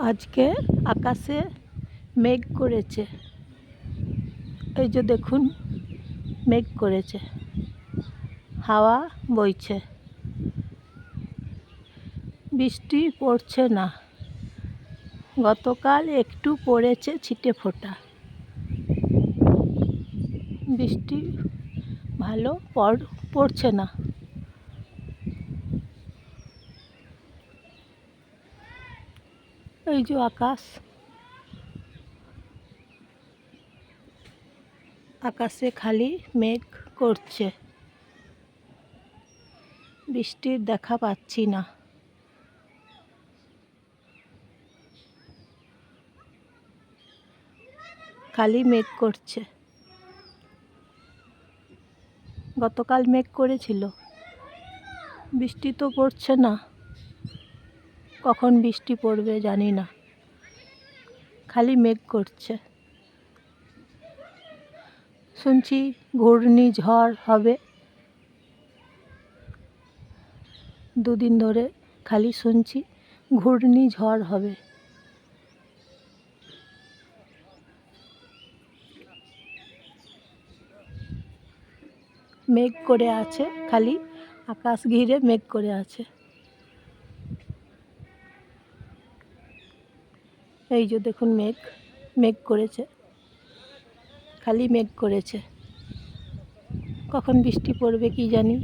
আজকে আকাশে মেঘ করেছে। এই যে দেখুন, মেঘ করেছে। হাওয়া বইছে। বৃষ্টি পড়ছে না। গতকাল একটু পড়েছে ছিটে ফোঁটা। বৃষ্টি ভালো পড়, পড়ছে না। এই যে আকাশ। আকাশে খালি মেঘ করছে। বৃষ্টির দেখা পাচ্ছি না। খালি মেঘ করছে। গতকাল মেঘ করেছিল। বৃষ্টি তো পড়ছে না। কখন বৃষ্টি পড়বে জানি না। খালি মেঘ করছে। শুনছি ঘূর্ণিঝড় হবে। দুদিন ধরে খালি শুনছি ঘূর্ণিঝড় হবে। মেঘ করে আছে, খালি আকাশ ঘিরে মেঘ করে আছে। এই যে দেখুন মেঘ মেঘ করেছে। খালি মেঘ করেছে। কখন বৃষ্টি পড়বে কি জানি?